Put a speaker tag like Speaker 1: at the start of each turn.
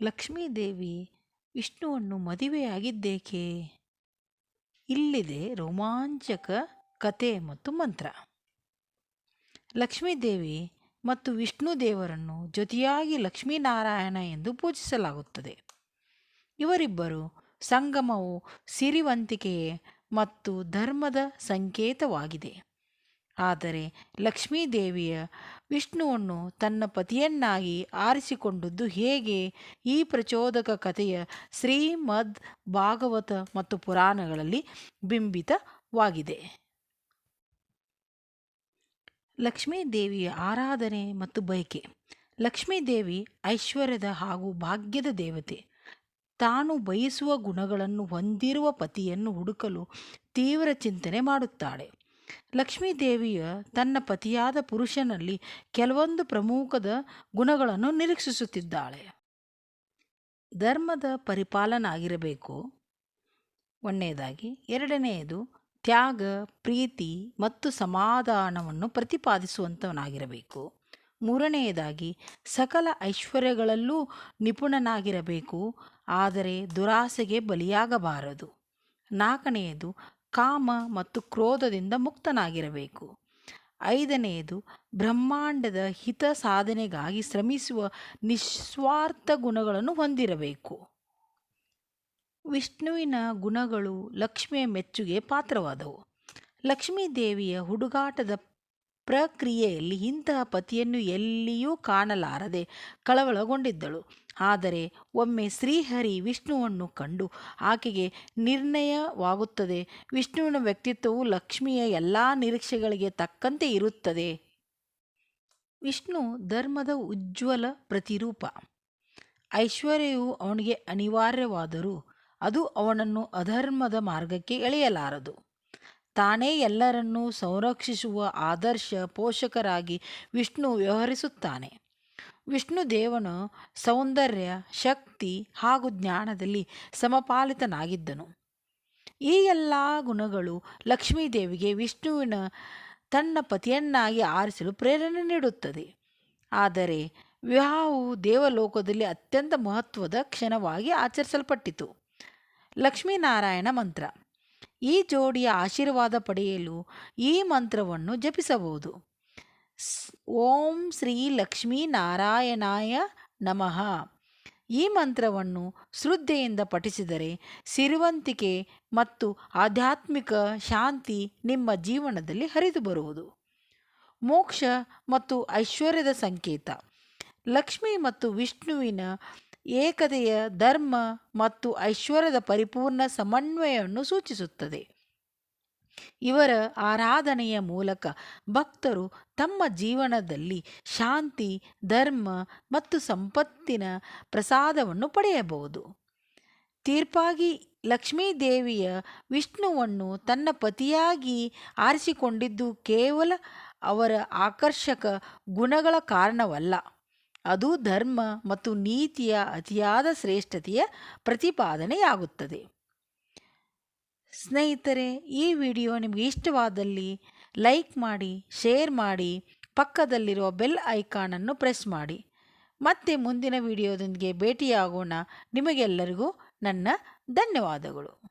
Speaker 1: ಲಕ್ಷ್ಮೀದೇವಿ, ವಿಷ್ಣುವನ್ನು ಮದುವೆಯಾಗಿದ್ದೇಕೆ? ಇಲ್ಲಿದೆ ರೋಮಾಂಚಕ ಕತೆ ಮತ್ತು ಮಂತ್ರ. ಲಕ್ಷ್ಮೀದೇವಿ ಮತ್ತು ವಿಷ್ಣು ದೇವರನ್ನು ಜೊತೆಯಾಗಿ ಲಕ್ಷ್ಮೀನಾರಾಯಣ ಎಂದು ಪೂಜಿಸಲಾಗುತ್ತದೆ. ಇವರಿಬ್ಬರು ಸಂಗಮವು ಸಿರಿವಂತಿಕೆಯೇ ಮತ್ತು ಧರ್ಮದ ಸಂಕೇತವಾಗಿದೆ. ಆದರೆ ಲಕ್ಷ್ಮೀದೇವಿಯ ವಿಷ್ಣುವನ್ನು ತನ್ನ ಪತಿಯನ್ನಾಗಿ ಆರಿಸಿಕೊಂಡದ್ದು ಹೇಗೆ? ಈ ಪ್ರಚೋದಕ ಕಥೆಯ ಶ್ರೀಮದ್ ಭಾಗವತ ಮತ್ತು ಪುರಾಣಗಳಲ್ಲಿ ಬಿಂಬಿತವಾಗಿದೆ. ಲಕ್ಷ್ಮೀದೇವಿಯ ಆರಾಧನೆ ಮತ್ತು ಬಯಕೆ. ಲಕ್ಷ್ಮೀದೇವಿ ಐಶ್ವರ್ಯದ ಹಾಗೂ ಭಾಗ್ಯದ ದೇವತೆ. ತಾನು ಬಯಸುವ ಗುಣಗಳನ್ನು ಹೊಂದಿರುವ ಪತಿಯನ್ನು ಹುಡುಕಲು ತೀವ್ರ ಚಿಂತನೆ ಮಾಡುತ್ತಾಳೆ. ಲಕ್ಷ್ಮೀದೇವಿಯ ತನ್ನ ಪತಿಯಾದ ಪುರುಷನಲ್ಲಿ ಕೆಲವೊಂದು ಪ್ರಮುಖದ ಗುಣಗಳನ್ನು ನಿರೀಕ್ಷಿಸುತ್ತಿದ್ದಾಳೆ. ಧರ್ಮದ ಪರಿಪಾಲನಾಗಿರಬೇಕು. ಒಂದನೇದಾಗಿ, ಎರಡನೆಯದು, ತ್ಯಾಗ, ಪ್ರೀತಿ ಮತ್ತು ಸಮಾಧಾನವನ್ನು ಪ್ರತಿಪಾದಿಸುವಂಥವನಾಗಿರಬೇಕು ಮೂರನೆಯದಾಗಿ, ಸಕಲ ಐಶ್ವರ್ಯಗಳಲ್ಲೂ ನಿಪುಣನಾಗಿರಬೇಕು, ಆದರೆ ದುರಾಸೆಗೆ ಬಲಿಯಾಗಬಾರದು. ನಾಲ್ಕನೆಯದು ಕಾಮ ಮತ್ತು ಕ್ರೋಧದಿಂದ ಮುಕ್ತನಾಗಿರಬೇಕು. ಐದನೆಯದು, ಬ್ರಹ್ಮಾಂಡದ ಹಿತ ಸಾಧನೆಗಾಗಿ ಶ್ರಮಿಸುವ ನಿಸ್ವಾರ್ಥ ಗುಣಗಳನ್ನು ಹೊಂದಿರಬೇಕು. ವಿಷ್ಣುವಿನ ಗುಣಗಳು ಲಕ್ಷ್ಮಿಯ ಮೆಚ್ಚುಗೆ ಪಾತ್ರವಾದವು. ಲಕ್ಷ್ಮೀದೇವಿಯ ಹುಡುಗಾಟದ ಪ್ರಕ್ರಿಯೆಯಲ್ಲಿ ಇಂತಹ ಪತಿಯನ್ನು ಎಲ್ಲಿಯೂ ಕಾಣಲಾರದೆ ಕಳವಳಗೊಂಡಿದ್ದಳು. ಆದರೆ ಒಮ್ಮೆ ಶ್ರೀಹರಿ ವಿಷ್ಣುವನ್ನು ಕಂಡು ಆಕೆಗೆ ನಿರ್ಣಯವಾಗುತ್ತದೆ. ವಿಷ್ಣುವಿನ ವ್ಯಕ್ತಿತ್ವವು ಲಕ್ಷ್ಮಿಯ ಎಲ್ಲ ನಿರೀಕ್ಷೆಗಳಿಗೆ ತಕ್ಕಂತೆ ಇರುತ್ತದೆ. ವಿಷ್ಣು ಧರ್ಮದ ಉಜ್ವಲ ಪ್ರತಿರೂಪ. ಐಶ್ವರ್ಯವು ಅವನಿಗೆ ಅನಿವಾರ್ಯವಾದರೂ ಅದು ಅವನನ್ನು ಅಧರ್ಮದ ಮಾರ್ಗಕ್ಕೆ ಎಳೆಯಲಾರದು. ತಾನೇ ಎಲ್ಲರನ್ನೂ ಸಂರಕ್ಷಿಸುವ ಆದರ್ಶ ಪೋಷಕರಾಗಿ ವಿಷ್ಣು ವ್ಯವಹರಿಸುತ್ತಾನೆ. ವಿಷ್ಣು ದೇವನು ಸೌಂದರ್ಯ, ಶಕ್ತಿ ಹಾಗೂ ಜ್ಞಾನದಲ್ಲಿ ಸಮಪಾಲಿತನಾಗಿದ್ದನು. ಈ ಎಲ್ಲ ಗುಣಗಳು ಲಕ್ಷ್ಮೀದೇವಿಗೆ ವಿಷ್ಣುವಿನ ತನ್ನ ಪತಿಯನ್ನಾಗಿ ಆರಿಸಲು ಪ್ರೇರಣೆ ನೀಡುತ್ತದೆ. ಆದರೆ ವಿವಾಹವು ದೇವಲೋಕದಲ್ಲಿ ಅತ್ಯಂತ ಮಹತ್ವದ ಕ್ಷಣವಾಗಿ ಆಚರಿಸಲ್ಪಟ್ಟಿತು. ಲಕ್ಷ್ಮೀನಾರಾಯಣ ಮಂತ್ರ. ಈ ಜೋಡಿಯ ಆಶೀರ್ವಾದ ಪಡೆಯಲು ಈ ಮಂತ್ರವನ್ನು ಜಪಿಸಬಹುದು. ಓಂ ಶ್ರೀ ಲಕ್ಷ್ಮೀನಾರಾಯಣಾಯ ನಮಃ. ಈ ಮಂತ್ರವನ್ನು ಶ್ರದ್ಧೆಯಿಂದ ಪಠಿಸಿದರೆ ಸಿರಿವಂತಿಕೆ ಮತ್ತು ಆಧ್ಯಾತ್ಮಿಕ ಶಾಂತಿ ನಿಮ್ಮ ಜೀವನದಲ್ಲಿ ಹರಿದು ಬರುವುದು. ಮೋಕ್ಷ ಮತ್ತು ಐಶ್ವರ್ಯದ ಸಂಕೇತ. ಲಕ್ಷ್ಮಿ ಮತ್ತು ವಿಷ್ಣುವಿನ ಏಕತೆಯ ಧರ್ಮ ಮತ್ತು ಐಶ್ವರ್ಯದ ಪರಿಪೂರ್ಣ ಸಮನ್ವಯವನ್ನು ಸೂಚಿಸುತ್ತದೆ. ಇವರ ಆರಾಧನೆಯ ಮೂಲಕ ಭಕ್ತರು ತಮ್ಮ ಜೀವನದಲ್ಲಿ ಶಾಂತಿ, ಧರ್ಮ ಮತ್ತು ಸಂಪತ್ತಿನ ಪ್ರಸಾದವನ್ನು ಪಡೆಯಬಹುದು. ತೀರ್ಪಾಗಿ ಲಕ್ಷ್ಮೀದೇವಿಯ ವಿಷ್ಣುವನ್ನು ತನ್ನ ಪತಿಯಾಗಿ ಆರಿಸಿಕೊಂಡಿದ್ದು ಕೇವಲ ಅವರ ಆಕರ್ಷಕ ಗುಣಗಳ ಕಾರಣವಲ್ಲ. ಅದು ಧರ್ಮ ಮತ್ತು ನೀತಿಯ ಅತಿಯಾದ ಶ್ರೇಷ್ಠತೆಯ ಪ್ರತಿಪಾದನೆಯಾಗುತ್ತದೆ. ಸ್ನೇಹಿತರೆ, ಈ ವಿಡಿಯೋ ನಿಮಗೆ ಇಷ್ಟವಾದಲ್ಲಿ ಲೈಕ್ ಮಾಡಿ, ಶೇರ್ ಮಾಡಿ, ಪಕ್ಕದಲ್ಲಿರುವ ಬೆಲ್ ಐಕಾನನ್ನು ಪ್ರೆಸ್ ಮಾಡಿ. ಮತ್ತೆ ಮುಂದಿನ ವಿಡಿಯೋದೊಂದಿಗೆ ಭೇಟಿಯಾಗೋಣ. ನಿಮಗೆಲ್ಲರಿಗೂ ನನ್ನ ಧನ್ಯವಾದಗಳು.